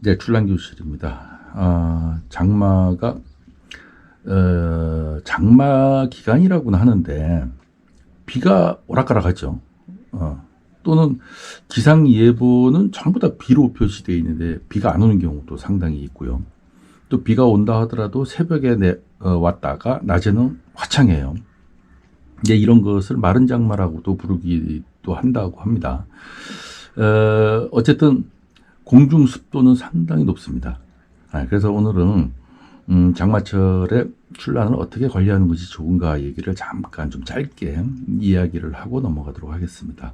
네, 출란교실입니다. 아, 장마가 어, 장마 기간이라고는 하는데 비가 오락가락하죠. 어, 또는 기상 예보는 전부 다 비로 표시되어 있는데 비가 안 오는 경우도 상당히 있고요. 또 비가 온다 하더라도 새벽에 내, 어, 왔다가 낮에는 화창해요. 이제 이런 것을 마른 장마라고도 부르기도 한다고 합니다. 어, 어쨌든 공중 습도는 상당히 높습니다. 아, 그래서 오늘은 음, 장마철에 출란을 어떻게 관리하는 것이 좋은가 얘기를 잠깐 좀 짧게 이야기를 하고 넘어가도록 하겠습니다.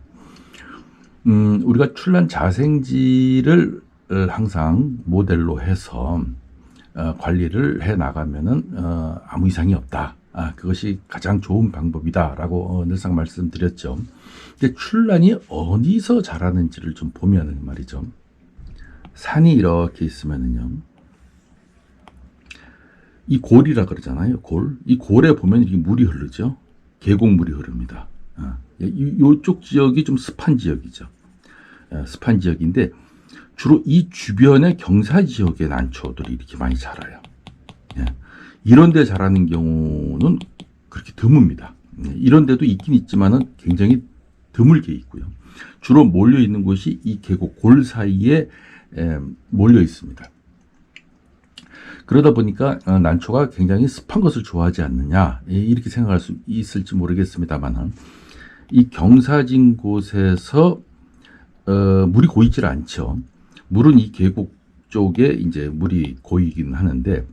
음, 우리가 출란 자생지를 어, 항상 모델로 해서 어, 관리를 해 나가면은 어, 아무 이상이 없다. 아, 그것이 가장 좋은 방법이다라고 어, 늘상 말씀드렸죠. 근데 출란이 어디서 자라는지를 좀 보면은 말이죠. 산이 이렇게 있으면은요. 이 골이라 그러잖아요. 골. 이 골에 보면 이렇게 물이 흐르죠. 계곡물이 흐릅니다. 아, 이- 요쪽 지역이 좀 습한 지역이죠. 아, 습한 지역인데 주로 이 주변의 경사 지역의 난초들이 이렇게 많이 자라요. 예. 이런 데 자라는 경우는 그렇게 드뭅니다. 예, 이런 데도 있긴 있지만은 굉장히 드물게 있고요. 주로 몰려 있는 곳이 이 계곡 골 사이에 에, 몰려 있습니다. 그러다 보니까 어, 난초가 굉장히 습한 것을 좋아하지 않느냐 예, 이렇게 생각할 수 있을지 모르겠습니다만은 이 경사진 곳에서 어, 물이 고이질 않죠. 물은 이 계곡 쪽에 이제 물이 고이긴 하는데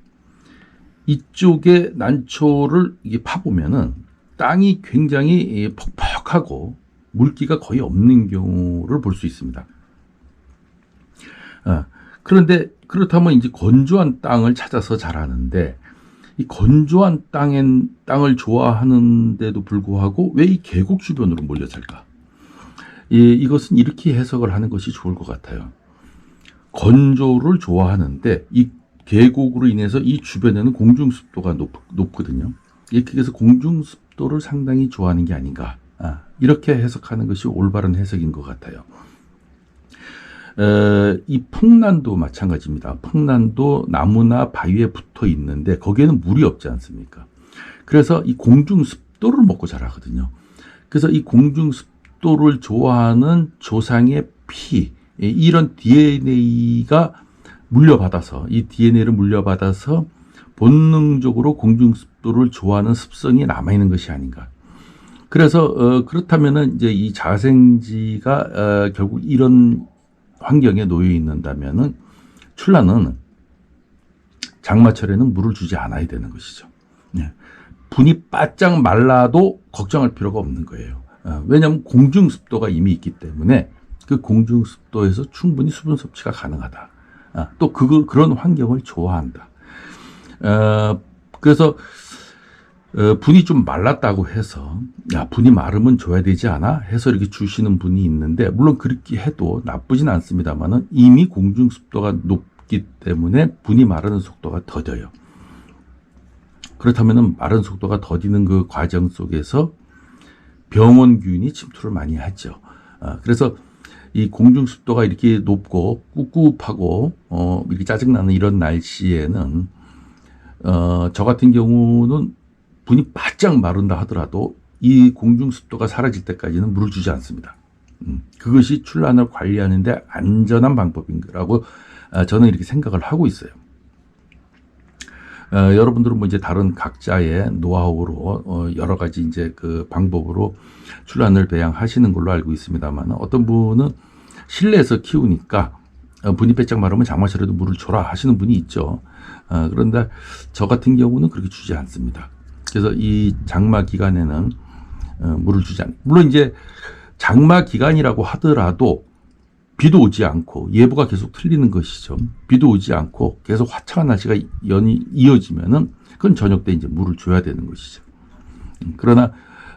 이쪽에 난초를 이게 파보면은 땅이 굉장히 예, 퍽퍽하고 물기가 거의 없는 경우를 볼 수 있습니다. 어, 그런데 그렇다면 이제 건조한 땅을 찾아서 자라는데 이 건조한 땅엔 땅을 좋아하는데도 불구하고 왜 이 계곡 주변으로 몰려 살까? 이, 이것은 이렇게 해석을 하는 것이 좋을 것 같아요. 건조를 좋아하는데 이 계곡으로 인해서 이 주변에는 공중 습도가 높, 높거든요. 이렇게 해서 공중 습도를 상당히 좋아하는 게 아닌가. 아, 이렇게 해석하는 것이 올바른 해석인 것 같아요. 에, 이 풍란도 마찬가지입니다. 풍란도 나무나 바위에 붙어 있는데 거기에는 물이 없지 않습니까? 그래서 이 공중 습도를 먹고 자라거든요. 그래서 이 공중 습도를 좋아하는 조상의 피, 예, 이런 DNA가 물려받아서 이 DNA를 물려받아서 본능적으로 공중 습도를 좋아하는 습성이 남아 있는 것이 아닌가. 그래서 어, 그렇다면은 이제 이 자생지가 어, 결국 이런 환경에 놓여 있는다면은 출란은 장마철에는 물을 주지 않아야 되는 것이죠. 예. 분이 바짝 말라도 걱정할 필요가 없는 거예요. 어, 왜냐하면 공중 습도가 이미 있기 때문에 그 공중 습도에서 충분히 수분 섭취가 가능하다. 아, 또 그거 그런 환경을 좋아한다. 어, 그래서 어, 분이 좀 말랐다고 해서 야 분이 마르면 줘야 되지 않아 해서 이렇게 주시는 분이 있는데 물론 그렇게 해도 나쁘진 않습니다만은 이미 공중 습도가 높기 때문에 분이 마르는 속도가 더뎌요. 그렇다면은 마른 속도가 더디는 그 과정 속에서 병원균이 침투를 많이 하죠. 아, 그래서 이 공중 습도가 이렇게 높고 꿉꿉하고 어 이렇게 짜증나는 이런 날씨에는 어 저 같은 경우는 분이 바짝 마른다 하더라도 이 공중 습도가 사라질 때까지는 물을 주지 않습니다. 음, 그것이 출란을 관리하는데 안전한 방법인 거라고 아, 저는 이렇게 생각을 하고 있어요. 어, 여러분들은 뭐 이제 다른 각자의 노하우로 어, 여러 가지 이제 그 방법으로 출란을 배양하시는 걸로 알고 있습니다만 어떤 분은 실내에서 키우니까 어, 분이 빼짝 마르면 장마철에도 물을 줘라 하시는 분이 있죠. 어, 그런데 저 같은 경우는 그렇게 주지 않습니다. 그래서 이 장마 기간에는 어, 물을 주지 않. 물론 이제 장마 기간이라고 하더라도 비도 오지 않고 예보가 계속 틀리는 것이죠. 비도 오지 않고 계속 화창한 날씨가 연이 이어지면은 그건 저녁 때 이제 물을 줘야 되는 것이죠. 음, 그러나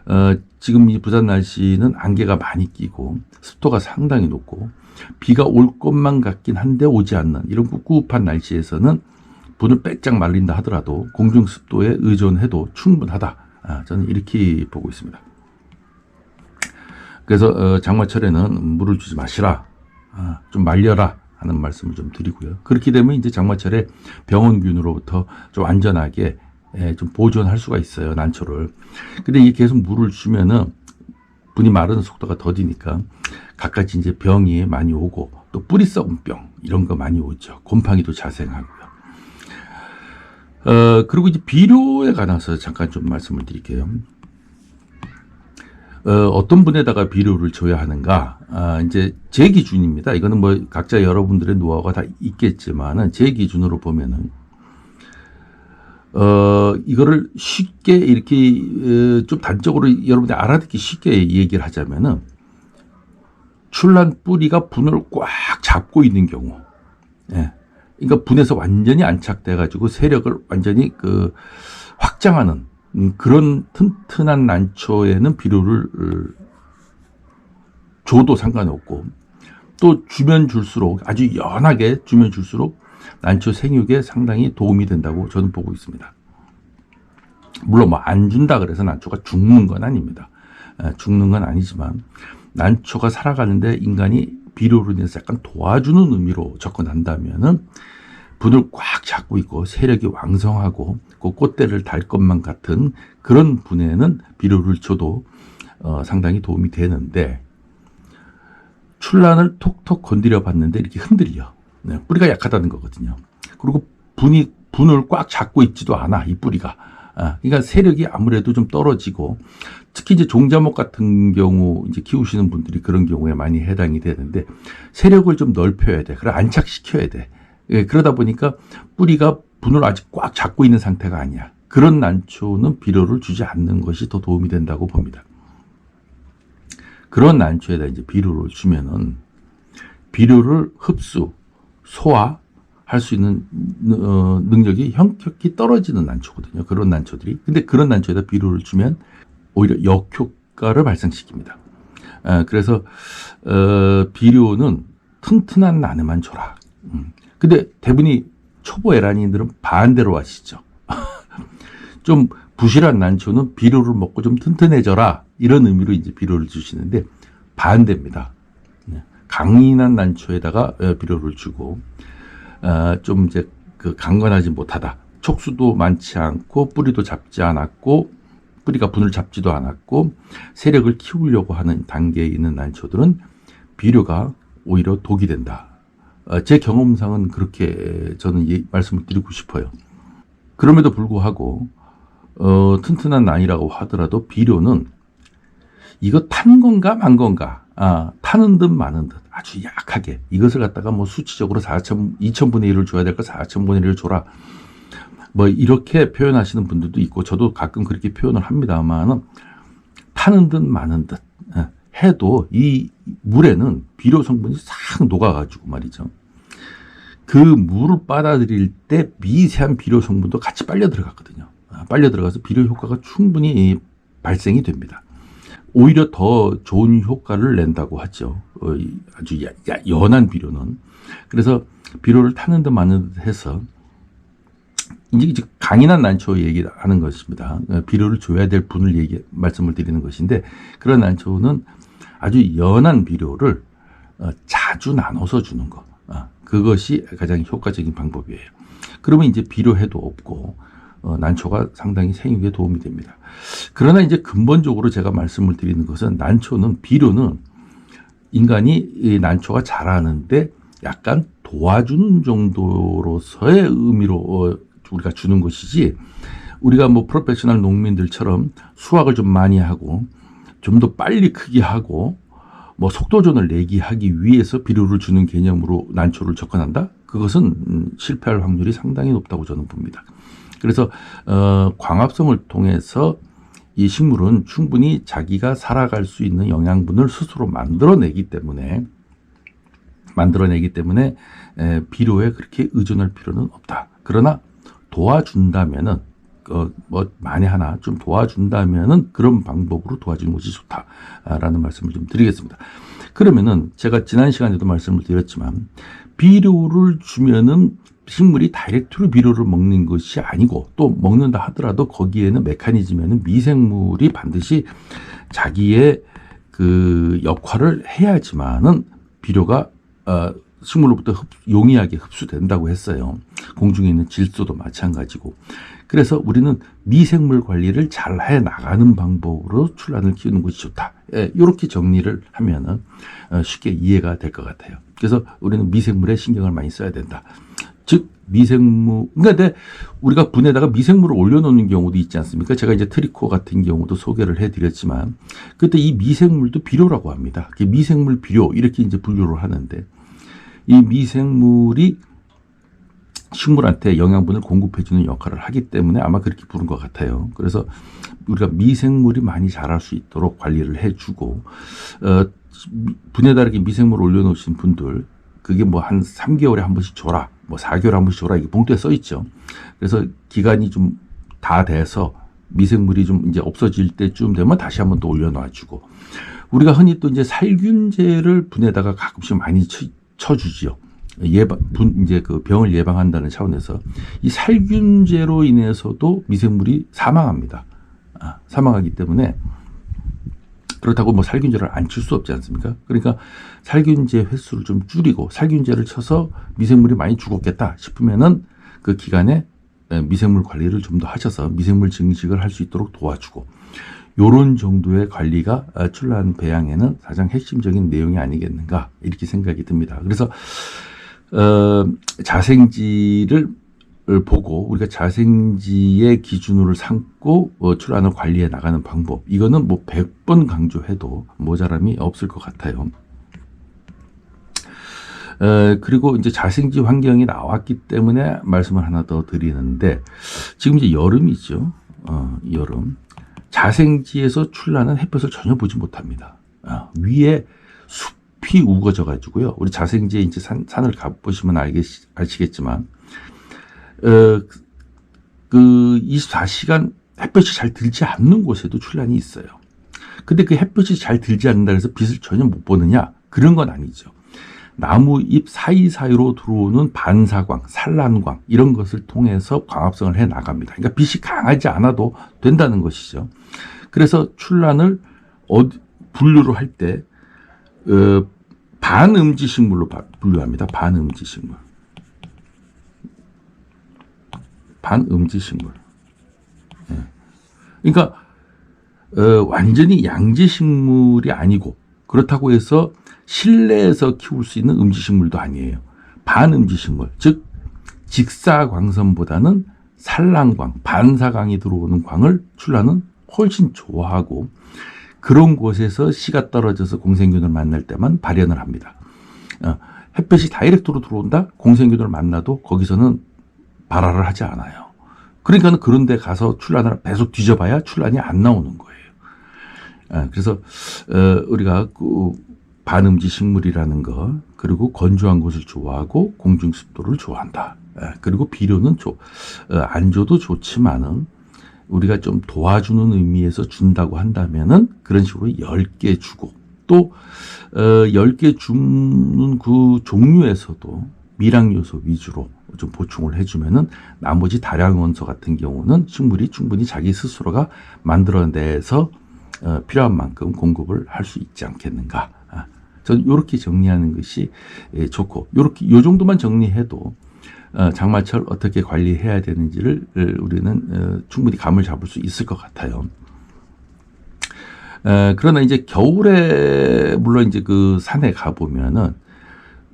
어, 지금 이 부산 날씨는 안개가 많이 끼고 습도가 상당히 높고 비가 올 것만 같긴 한데 오지 않는 이런 꿉꿉한 날씨에서는 분을 빼짝 말린다 하더라도 공중 습도에 의존해도 충분하다. 아, 저는 이렇게 보고 있습니다. 그래서 어, 장마철에는 물을 주지 마시라. 아, 좀 말려라. 하는 말씀을 좀 드리고요. 그렇게 되면 이제 장마철에 병원균으로부터 좀 안전하게 예, 좀 보존할 수가 있어요 난초를. 근데 이게 계속 물을 주면은 분이 마르는 속도가 더디니까 갖가지 이제 병이 많이 오고 또 뿌리 썩은 병 이런 거 많이 오죠. 곰팡이도 자생하고요. 어 그리고 이제 비료에 관해서 잠깐 좀 말씀을 드릴게요. 어, 어떤 분에다가 비료를 줘야 하는가? 아, 이제 제 기준입니다. 이거는 뭐 각자 여러분들의 노하우가 다 있겠지만은 제 기준으로 보면은 어, 이거를 쉽게 이렇게 어, 좀 단적으로 여러분들 알아듣기 쉽게 얘기를 하자면은 출란 뿌리가 분을 꽉 잡고 있는 경우, 예. 그러니까 분에서 완전히 안착돼 가지고 세력을 완전히 그 확장하는 음, 그런 튼튼한 난초에는 비료를 어, 줘도 상관없고 또 주면 줄수록 아주 연하게 주면 줄수록 난초 생육에 상당히 도움이 된다고 저는 보고 있습니다. 물론 뭐 안 준다 그래서 난초가 죽는 건 아닙니다. 에, 죽는 건 아니지만 난초가 살아가는데 인간이 비료로 인해서 약간 도와주는 의미로 접근한다면은 분을 꽉 잡고 있고 세력이 왕성하고 그 꽃대를 달 것만 같은 그런 분에는 비료를 줘도 어, 상당히 도움이 되는데 출란을 톡톡 건드려 봤는데 이렇게 흔들려 네, 뿌리가 약하다는 거거든요. 그리고 분이 분을 꽉 잡고 있지도 않아 이 뿌리가. 아, 그러니까 세력이 아무래도 좀 떨어지고 특히 이제 종자목 같은 경우 이제 키우시는 분들이 그런 경우에 많이 해당이 되는데 세력을 좀 넓혀야 돼. 그래 안착시켜야 돼. 예, 그러다 보니까 뿌리가 분을 아직 꽉 잡고 있는 상태가 아니야. 그런 난초는 비료를 주지 않는 것이 더 도움이 된다고 봅니다. 그런 난초에다 이제 비료를 주면은 비료를 흡수, 소화 할 수 있는 어, 능력이 현격히 떨어지는 난초거든요. 그런 난초들이. 근데 그런 난초에다 비료를 주면 오히려 역효과를 발생시킵니다. 아, 그래서 어, 비료는 튼튼한 나무만 줘라. 음. 근데 대부분이 초보 에란이들은 반대로 하시죠. 좀 부실한 난초는 비료를 먹고 좀 튼튼해져라 이런 의미로 이제 비료를 주시는데 반대입니다. 네. 강인한 난초에다가 어, 비료를 주고 어, 좀 이제 그 강건하지 못하다 촉수도 많지 않고 뿌리도 잡지 않았고 뿌리가 분을 잡지도 않았고 세력을 키우려고 하는 단계에 있는 난초들은 비료가 오히려 독이 된다. 어, 제 경험상은 그렇게 저는 예, 말씀을 드리고 싶어요. 그럼에도 불구하고 어, 튼튼한 난이라고 하더라도 비료는 이거 탄 건가 만 건가 아, 타는 듯 마는 듯 아주 약하게 이것을 갖다가 뭐 수치적으로 4천 2천분의 1을 줘야 될 거 4천분의 1을 줘라 뭐 이렇게 표현하시는 분들도 있고 저도 가끔 그렇게 표현을 합니다만은 타는 듯 마는 듯 예, 해도 이 물에는 비료 성분이 싹 녹아가지고 말이죠. 그 물을 빨아들일 때 미세한 비료 성분도 같이 빨려 들어갔거든요. 아, 빨려 들어가서 비료 효과가 충분히 발생이 됩니다. 오히려 더 좋은 효과를 낸다고 하죠. 어, 아주 연한 비료는. 그래서 비료를 타는 듯 마는 듯 해서 이제 강인한 난초 얘기하는 것입니다. 어, 비료를 줘야 될 분을 얘기 말씀을 드리는 것인데 그런 난초는 아주 연한 비료를 어, 자주 나눠서 주는 것. 그것이 가장 효과적인 방법이에요. 그러면 이제 비료해도 없고 어, 난초가 상당히 생육에 도움이 됩니다. 그러나 이제 근본적으로 제가 말씀을 드리는 것은 난초는 비료는 인간이 이 난초가 자라는데 약간 도와주는 정도로서의 의미로 어, 우리가 주는 것이지 우리가 뭐 프로페셔널 농민들처럼 수확을 좀 많이 하고 좀 더 빨리 크게 하고 뭐 속도전을 내기 하기 위해서 비료를 주는 개념으로 난초를 접근한다? 그것은 음, 실패할 확률이 상당히 높다고 저는 봅니다. 그래서 어, 광합성을 통해서 이 식물은 충분히 자기가 살아갈 수 있는 영양분을 스스로 만들어내기 때문에 만들어내기 때문에 에, 비료에 그렇게 의존할 필요는 없다. 그러나 도와준다면은 어, 뭐 만에 하나 좀 도와준다면은 그런 방법으로 도와주는 것이 좋다라는 말씀을 좀 드리겠습니다. 그러면은 제가 지난 시간에도 말씀을 드렸지만 비료를 주면은 식물이 다이렉트로 비료를 먹는 것이 아니고 또 먹는다 하더라도 거기에는 메커니즘에는 미생물이 반드시 자기의 그 역할을 해야지만은 비료가 어, 식물로부터 흡- 용이하게 흡수된다고 했어요. 공중에 있는 질소도 마찬가지고. 그래서 우리는 미생물 관리를 잘 해 나가는 방법으로 출란을 키우는 것이 좋다. 예, 이렇게 정리를 하면은 어, 쉽게 이해가 될 것 같아요. 그래서 우리는 미생물에 신경을 많이 써야 된다. 즉 미생물 그러니까 우리가 분에다가 미생물을 올려놓는 경우도 있지 않습니까? 제가 이제 트리코 같은 경우도 소개를 해드렸지만 그때 이 미생물도 비료라고 합니다. 미생물 비료 이렇게 이제 분류를 하는데 이 미생물이 식물한테 영양분을 공급해주는 역할을 하기 때문에 아마 그렇게 부른 것 같아요. 그래서 우리가 미생물이 많이 자랄 수 있도록 관리를 해주고 어, 분에다 이렇게 미생물 올려놓으신 분들 그게 뭐 한 3개월에 한 번씩 줘라, 뭐 4개월에 한 번씩 줘라 이게 봉투에 써 있죠. 그래서 기간이 좀 다 돼서 미생물이 좀 이제 없어질 때쯤 되면 다시 한번 또 올려놔주고 우리가 흔히 또 이제 살균제를 분에다가 가끔씩 많이 쳐, 쳐주지요. 예방, 분, 이제 그 병을 예방한다는 차원에서 이 살균제로 인해서도 미생물이 사망합니다. 아, 사망하기 때문에 그렇다고 뭐 살균제를 안 칠 수 없지 않습니까? 그러니까 살균제 횟수를 좀 줄이고 살균제를 쳐서 미생물이 많이 죽었겠다 싶으면은 그 기간에 에, 미생물 관리를 좀 더 하셔서 미생물 증식을 할 수 있도록 도와주고 요런 정도의 관리가 어, 출란 배양에는 가장 핵심적인 내용이 아니겠는가 이렇게 생각이 듭니다. 그래서 어, 자생지를 보고 우리가 자생지의 기준으로 삼고 어, 출란을 관리해 나가는 방법 이거는 뭐 100번 강조해도 모자람이 없을 것 같아요. 에, 그리고 이제 자생지 환경이 나왔기 때문에 말씀을 하나 더 드리는데 지금 이제 여름이죠. 어, 여름. 자생지에서 출란은 햇볕을 전혀 보지 못합니다. 아, 위에 숲이 우거져 가지고요. 우리 자생지에 이제 산, 산을 가보시면 알겠, 아시겠지만, 어, 그 24시간 햇볕이 잘 들지 않는 곳에도 출란이 있어요. 근데 그 햇볕이 잘 들지 않는다 해서 빛을 전혀 못 보느냐? 그런 건 아니죠. 나무 잎 사이사이로 들어오는 반사광, 산란광 이런 것을 통해서 광합성을 해 나갑니다. 그러니까 빛이 강하지 않아도 된다는 것이죠. 그래서 출란을 분류를 할때 어, 반음지 식물로 바- 분류합니다. 반음지 식물. 반음지 식물. 예. 그러니까 어, 완전히 양지 식물이 아니고 그렇다고 해서 실내에서 키울 수 있는 음지식물도 아니에요. 반음지식물, 즉 직사광선보다는 산란광, 반사광이 들어오는 광을 출란은 훨씬 좋아하고 그런 곳에서 씨가 떨어져서 공생균을 만날 때만 발현을 합니다. 어, 햇볕이 다이렉트로 들어온다? 공생균을 만나도 거기서는 발화를 하지 않아요. 그러니까 그런 데 가서 출란을 계속 뒤져봐야 출란이 안 나오는 거예요. 아, 그래서 어, 우리가 그 반음지 식물이라는 거 그리고 건조한 곳을 좋아하고 공중 습도를 좋아한다. 아, 그리고 비료는 조, 어, 안 줘도 좋지만은 우리가 좀 도와주는 의미에서 준다고 한다면은 그런 식으로 10개 주고 또 어, 10개 주는 그 종류에서도 미량 요소 위주로 좀 보충을 해주면은 나머지 다량 원소 같은 경우는 식물이 충분히 자기 스스로가 만들어내서 어, 필요한 만큼 공급을 할 수 있지 않겠는가. 아, 저는 이렇게 정리하는 것이 예, 좋고 요렇게 요 정도만 정리해도 어, 장마철 어떻게 관리해야 되는지를 어, 우리는 어, 충분히 감을 잡을 수 있을 것 같아요. 에, 그러나 이제 겨울에 물론 이제 그 산에 가 보면은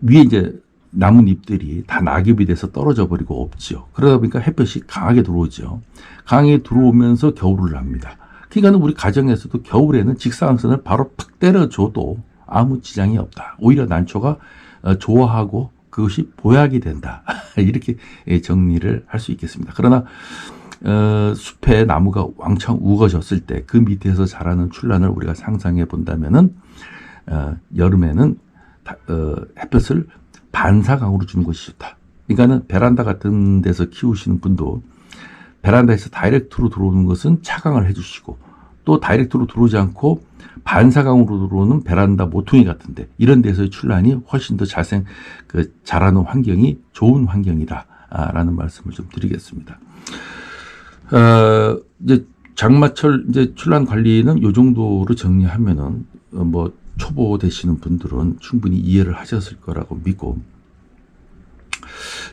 위에 이제 나뭇잎들이 다 낙엽이 돼서 떨어져 버리고 없죠. 그러다 보니까 햇볕이 강하게 들어오죠. 강하게 들어오면서 겨울을 납니다. 그러니까 우리 가정에서도 겨울에는 직사광선을 바로 팍 때려줘도 아무 지장이 없다. 오히려 난초가 어, 좋아하고 그것이 보약이 된다. 이렇게 예, 정리를 할 수 있겠습니다. 그러나 어, 숲에 나무가 왕창 우거졌을 때 그 밑에서 자라는 출란을 우리가 상상해 본다면은 어, 여름에는 다- 어, 햇볕을 반사광으로 주는 것이 좋다. 그러니까는 베란다 같은 데서 키우시는 분도 베란다에서 다이렉트로 들어오는 것은 차광을 해주시고 또 다이렉트로 들어오지 않고 반사광으로 들어오는 베란다 모퉁이 같은데 이런 데서의 출란이 훨씬 더 자생 그 자라는 환경이 좋은 환경이다라는 말씀을 좀 드리겠습니다. 어, 이제 장마철 이제 출란 관리는 요 정도로 정리하면은 어, 뭐 초보 되시는 분들은 충분히 이해를 하셨을 거라고 믿고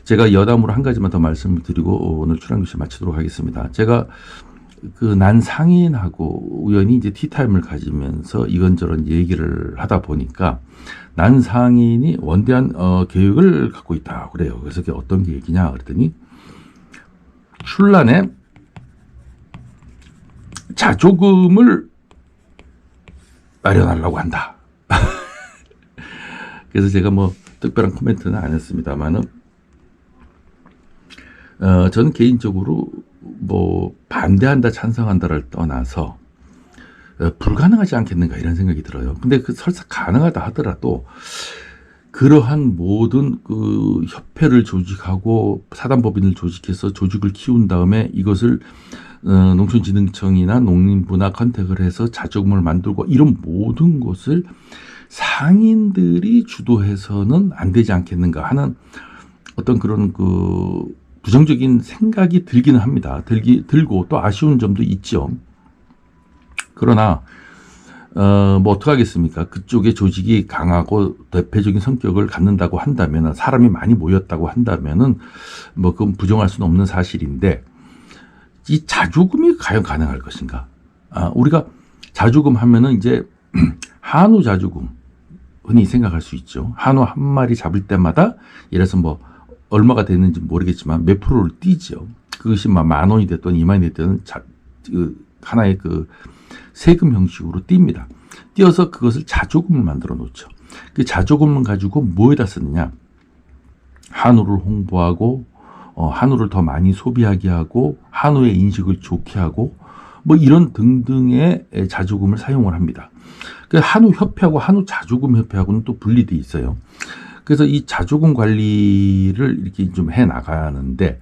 제가 여담으로 한 가지만 더 말씀을 드리고 오늘 출연교시 마치도록 하겠습니다. 제가 그 난 상인하고 우연히 이제 티타임을 가지면서 이런저런 얘기를 하다 보니까 난 상인이 원대한 어, 계획을 갖고 있다 그래요. 그래서 그게 어떤 계획이냐 그랬더니 출란에 자조금을 마련하려고 한다. 그래서 제가 뭐 특별한 코멘트는 안 했습니다만은 어, 저는 개인적으로 뭐 반대한다 찬성한다를 떠나서 어, 불가능하지 않겠는가 이런 생각이 들어요. 근데 그 설사 가능하다 하더라도 그러한 모든 그 협회를 조직하고 사단법인을 조직해서 조직을 키운 다음에 이것을 어, 농촌진흥청이나 농림부나 컨택을 해서 자조금을 만들고 이런 모든 것을 상인들이 주도해서는 안 되지 않겠는가 하는 어떤 그런 그 부정적인 생각이 들기는 합니다. 들기 들고 또 아쉬운 점도 있죠. 그러나 어, 뭐 어떡하겠습니까? 그쪽의 조직이 강하고 대표적인 성격을 갖는다고 한다면, 사람이 많이 모였다고 한다면은, 뭐, 그건 부정할 수는 없는 사실인데, 이 자조금이 과연 가능할 것인가? 아, 우리가 자조금 하면은 이제, 한우 자조금, 흔히 생각할 수 있죠. 한우 한 마리 잡을 때마다, 예를 들어서 뭐, 얼마가 되는지 모르겠지만, 몇 프로를 띄죠. 그것이 막만 원이 됐든 이만이 됐든, 자, 그, 하나의 그, 세금 형식으로 띱니다. 띄어서 그것을 자조금을 만들어 놓죠. 그 자조금을 가지고 뭐에다 쓰느냐? 한우를 홍보하고 어, 한우를 더 많이 소비하게 하고 한우의 인식을 좋게 하고 뭐 이런 등등의 자조금을 사용을 합니다. 그 한우 협회하고 한우 자조금 협회하고는 또 분리돼 있어요. 그래서 이 자조금 관리를 이렇게 좀 해 나가는데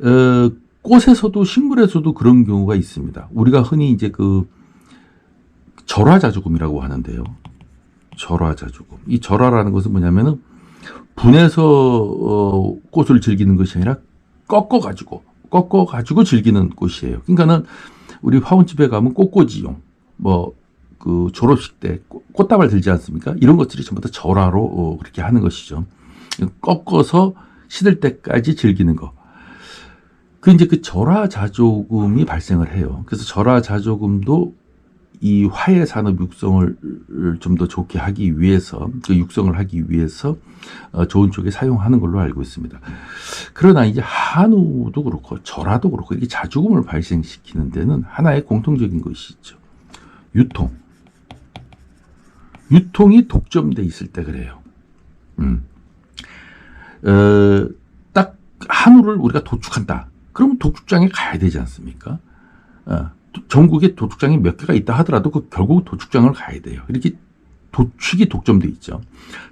어, 꽃에서도 식물에서도 그런 경우가 있습니다. 우리가 흔히 이제 그 절화자조금이라고 하는데요. 절화자조금. 이 절화라는 것은 뭐냐면은 분해서 어, 꽃을 즐기는 것이 아니라 꺾어 가지고 꺾어 가지고 즐기는 꽃이에요. 그러니까는 우리 화원집에 가면 꽃꽂이용 뭐 그 졸업식 때 꽃- 꽃다발 들지 않습니까? 이런 것들이 전부 다 절화로 어, 그렇게 하는 것이죠. 꺾어서 시들 때까지 즐기는 거. 그 이제 그 절화 자조금이 발생을 해요. 그래서 절화 자조금도 이 화해 산업 육성을 좀 더 좋게 하기 위해서 그 육성을 하기 위해서 어, 좋은 쪽에 사용하는 걸로 알고 있습니다. 그러나 이제 한우도 그렇고 절화도 그렇고 이렇게 자조금을 발생시키는 데는 하나의 공통적인 것이 있죠. 유통. 유통이 독점돼 있을 때 그래요. 음. 어, 딱 한우를 우리가 도축한다. 그러면 도축장에 가야 되지 않습니까? 어, 도- 전국에 도축장이 몇 개가 있다 하더라도 그 결국 도축장을 가야 돼요. 이렇게 도축이 독점돼 있죠.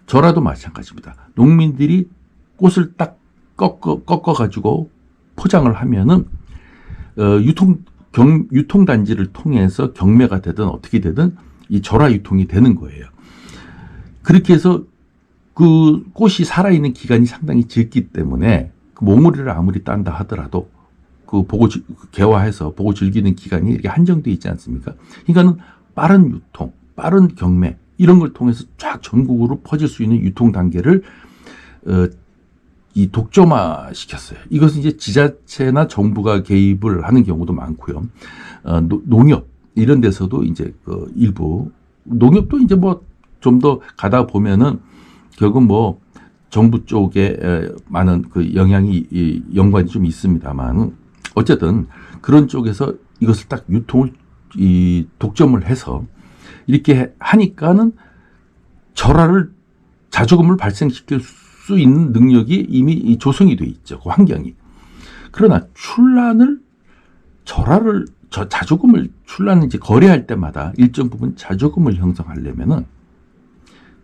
저라도 마찬가지입니다. 농민들이 꽃을 딱 꺾어 꺾어 가지고 포장을 하면은 어, 유통 경 유통 단지를 통해서 경매가 되든 어떻게 되든 이 절화 유통이 되는 거예요. 그렇게 해서 그 꽃이 살아있는 기간이 상당히 적기 때문에 그 몽우리를 아무리 딴다 하더라도 그 보고 즐- 개화해서 보고 즐기는 기간이 이렇게 한정돼 있지 않습니까? 그러니까는 빠른 유통, 빠른 경매 이런 걸 통해서 쫙 전국으로 퍼질 수 있는 유통 단계를 어, 이 독점화 시켰어요. 이것은 이제 지자체나 정부가 개입을 하는 경우도 많고요. 어, 노- 농협 이런 데서도 이제 그 일부 농협도 이제 뭐 좀 더 가다 보면은 결국 뭐 정부 쪽에 에, 많은 그 영향이 이, 연관이 좀 있습니다만 어쨌든 그런 쪽에서 이것을 딱 유통을 이 독점을 해서 이렇게 하니까는 절하를 자조금을 발생시킬 수 있는 능력이 이미 이 조성이 돼 있죠. 그 환경이. 그러나 출란을 절하를 저 자조금을 이제 거래할 때마다 일정 부분 자조금을 형성하려면은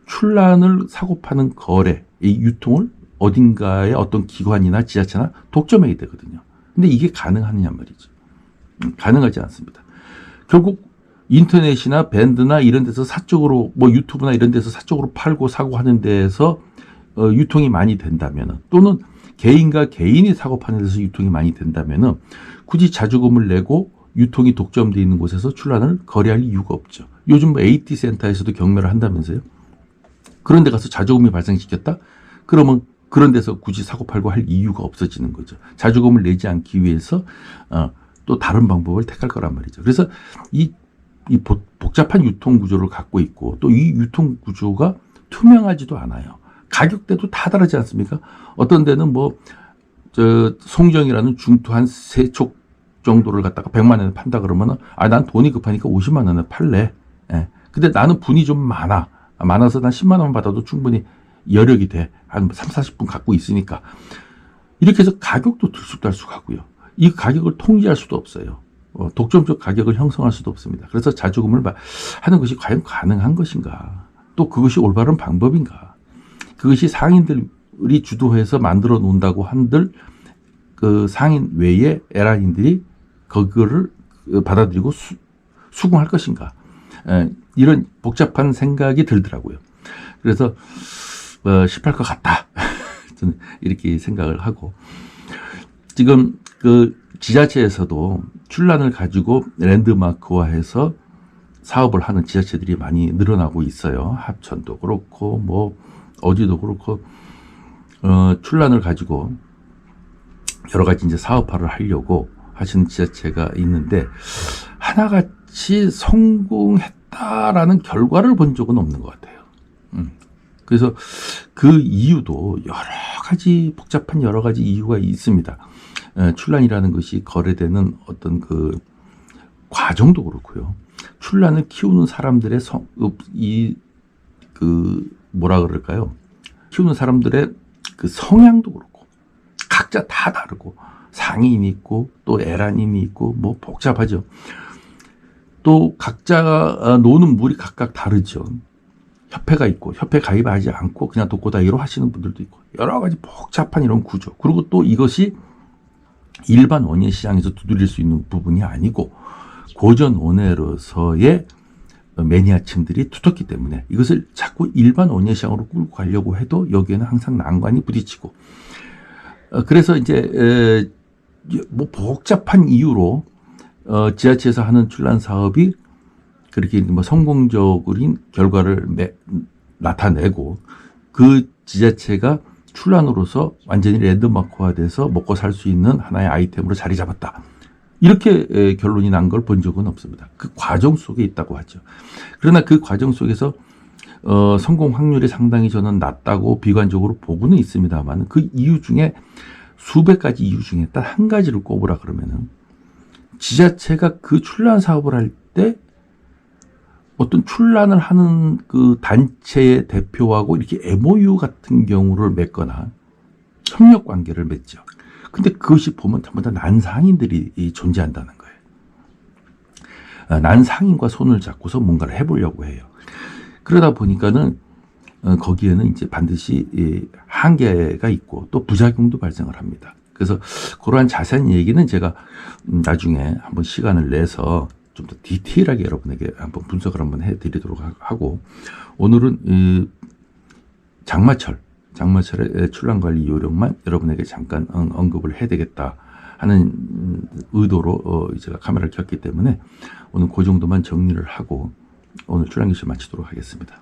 출란을 사고 파는 거래, 이 유통을 어딘가의 어떤 기관이나 지자체나 독점해야 되거든요. 근데 이게 가능하느냐 말이죠. 음, 가능하지 않습니다. 결국 인터넷이나 밴드나 이런 데서 사적으로 뭐 유튜브나 이런 데서 사적으로 팔고 사고 하는 데에서 어, 유통이 많이 된다면은 또는 개인과 개인이 사고 파는 데서 유통이 많이 된다면은 굳이 자주금을 내고 유통이 독점돼 있는 곳에서 출란을 거래할 이유가 없죠. 요즘 뭐 AT 센터에서도 경매를 한다면서요. 그런 데 가서 자조금이 발생시켰다? 그러면 그런 데서 굳이 사고 팔고 할 이유가 없어지는 거죠. 자주금을 내지 않기 위해서 어, 또 다른 방법을 택할 거란 말이죠. 그래서 이, 이 보- 복잡한 유통 구조를 갖고 있고 또 이 유통 구조가 투명하지도 않아요. 가격대도 다 다르지 않습니까? 어떤 데는 뭐, 저, 송정이라는 중투 한세촉 정도를 갖다가 100만 원에 판다 그러면은, 아, 난 돈이 급하니까 50만 원에 팔래. 예. 근데 나는 분이 좀 많아. 아, 많아서 난 10만 원 받아도 충분히 여력이 돼. 한 3, 40분 갖고 있으니까. 이렇게 해서 가격도 들쑥달쑥하고요. 이 가격을 통제할 수도 없어요. 어, 독점적 가격을 형성할 수도 없습니다. 그래서 자주금을 마- 하는 것이 과연 가능한 것인가? 또 그것이 올바른 방법인가? 그것이 상인들이 주도해서 만들어 놓는다고 한들 그 상인 외에 에라인들이 그거를 받아들이고 수, 수긍할 것인가? 에, 이런 복잡한 생각이 들더라고요. 그래서 어, 실패할 것 같다. 저는 이렇게 생각을 하고 지금 그 지자체에서도 출란을 가지고 랜드마크화해서 사업을 하는 지자체들이 많이 늘어나고 있어요. 합천도 그렇고 뭐 어디도 그렇고 어, 출란을 가지고 여러 가지 이제 사업화를 하려고 하시는 지자체가 있는데 하나같이 성공했다라는 결과를 본 적은 없는 것 같아요. 음. 그래서 그 이유도 여러 가지 복잡한 여러 가지 이유가 있습니다. 에, 출란이라는 것이 거래되는 어떤 그 과정도 그렇고요. 출란을 키우는 사람들의 성, 이, 그, 뭐라 그럴까요? 키우는 사람들의 그 성향도 그렇고, 각자 다 다르고, 상인이 있고, 또 애란임이 있고, 뭐 복잡하죠. 또 각자가 어, 노는 물이 각각 다르죠. 협회가 있고, 협회 가입하지 않고 그냥 독고다이로 하시는 분들도 있고, 여러 가지 복잡한 이런 구조. 그리고 또 이것이 일반 원예 시장에서 두드릴 수 있는 부분이 아니고, 고전 원예로서의 매니아층들이 두텁기 때문에 이것을 자꾸 일반 원예 시장으로 끌고 가려고 해도 여기에는 항상 난관이 부딪히고 어, 그래서 이제 에, 뭐 복잡한 이유로 어, 지자체에서 하는 출란 사업이 그렇게 뭐 성공적인 결과를 매, 나타내고 그 지자체가 출란으로서 완전히 랜드마크화 돼서 먹고 살 수 있는 하나의 아이템으로 자리 잡았다. 이렇게 에, 결론이 난 걸 본 적은 없습니다. 그 과정 속에 있다고 하죠. 그러나 그 과정 속에서 어, 성공 확률이 상당히 저는 낮다고 비관적으로 보고는 있습니다만 그 이유 중에 수백 가지 이유 중에 딱 한 가지를 꼽으라 그러면은 지자체가 그 출란 사업을 할 때 어떤 출란을 하는 그 단체의 대표하고 이렇게 MOU 같은 경우를 맺거나 협력 관계를 맺죠. 근데 그것이 보면 전부 다 난상인들이 이 존재한다는 거예요. 아, 난상인과 손을 잡고서 뭔가를 해보려고 해요. 그러다 보니까는 어, 거기에는 이제 반드시 이 한계가 있고 또 부작용도 발생을 합니다. 그래서 그러한 자세한 얘기는 제가 음, 나중에 한번 시간을 내서 좀 더 디테일하게 여러분에게 한번 분석을 한번 해드리도록 하- 하고 오늘은 이 장마철 장마철의 출란 관리 요령만 여러분에게 잠깐 언- 언급을 해야 되겠다 하는 음, 의도로 어, 제가 카메라를 켰기 때문에 오늘 그 정도만 정리를 하고 오늘 출란 기술 마치도록 하겠습니다.